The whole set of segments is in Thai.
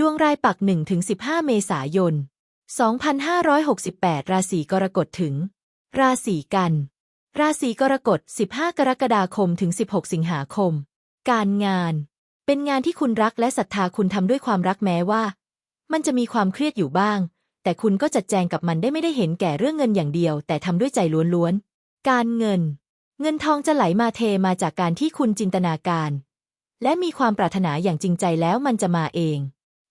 ดวงรายปัก1-15 เมษายน 2568 ราศีกรกฎถึง ราศีกัน ราศีกรกฎ 15 กรกฎาคมถึง 16 สิงหาคม การงาน เป็นงานที่คุณรักและศรัทธาคุณทำด้วยความรักแม้ว่า มันจะมีความเครียดอยู่บ้าง แต่คุณก็จัดแจงกับมันได้ไม่ได้เห็นแก่เรื่องเงินอย่างเดียว แต่ทำด้วยใจล้วนๆ การเงิน เงินทองจะไหลมาเทมาจากการที่คุณจินตนาการ และมีความปรารถนาอย่างจริงใจแล้วมันจะมาเอง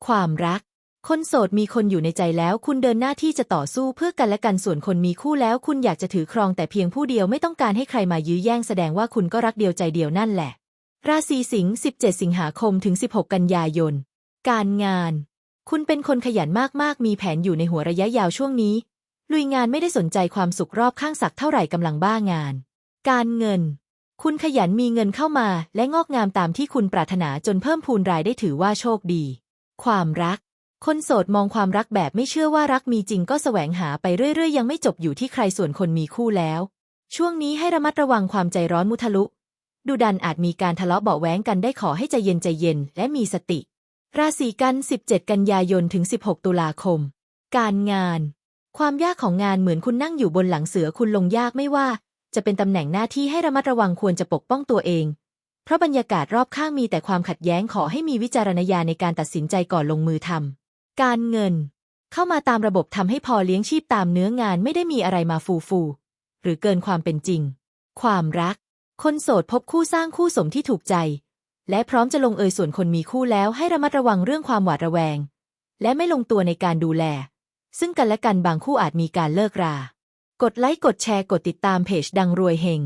ความรัก คนโสดมีคนอยู่ในใจแล้ว คุณเดินหน้าที่จะต่อสู้เพื่อกันและกันส่วนคนมีคู่แล้ว คุณอยากจะถือครองแต่เพียงผู้เดียวไม่ต้องการให้ใครมายื้อแย่งแสดงว่าคุณก็รักเดียวใจเดียวนั่นแหละ ราศีสิงห์17 สิงหาคมถึง 16 กันยายน การงาน คุณเป็นคนขยันมากๆ มีแผนอยู่ในหัวระยะยาวช่วงนี้ ลุยงานไม่ได้สนใจความสุขรอบข้างสักเท่าไหร่กำลังบ้างาน การเงินคุณขยันมีเงินเข้ามาและงอกงามตามที่คุณปรารถนาจนเพิ่มพูนรายได้ถือว่าโชคดี ความรัก คนโสดมองความรักแบบไม่เชื่อว่ารักมีจริงก็แสวงหาไปเรื่อยๆ ยังไม่จบอยู่ที่ใครส่วนคนมีคู่แล้ว ช่วงนี้ให้ระมัดระวังความใจร้อนมุทะลุ ดูดันอาจมีการทะเลาะเบาะแว้งกันได้ขอให้ใจเย็นใจเย็นและมีสติ ราศีกัน 17 กันยายนถึง 16 ตุลาคม การงาน ความยากของงานเหมือนคุณนั่งอยู่บนหลังเสือคุณลงยากไม่ว่า จะเป็นตำแหน่งหน้าที่ให้ระมัดระวังควรจะปกป้องตัวเอง เพราะบรรยากาศรอบข้างมีแต่ความขัดแย้งขอให้มีวิจารณญาณในการตัดสินใจก่อนลงมือทำการเงิน เข้ามาตามระบบทำให้พอเลี้ยงชีพตามเนื้องานไม่ได้มีอะไรมาฟูฟูหรือเกินความเป็นจริง ความรัก คนโสดพบคู่สร้างคู่สมที่ถูกใจ และพร้อมจะลงเอยส่วนคนมีคู่แล้วให้ระมัดระวังเรื่องความหวาดระแวง และไม่ลงตัวในการดูแล ซึ่งกันและกันบางคู่อาจมีการเลิกรา กดไลค์กดแชร์กดติดตามเพจดังรวยเฮง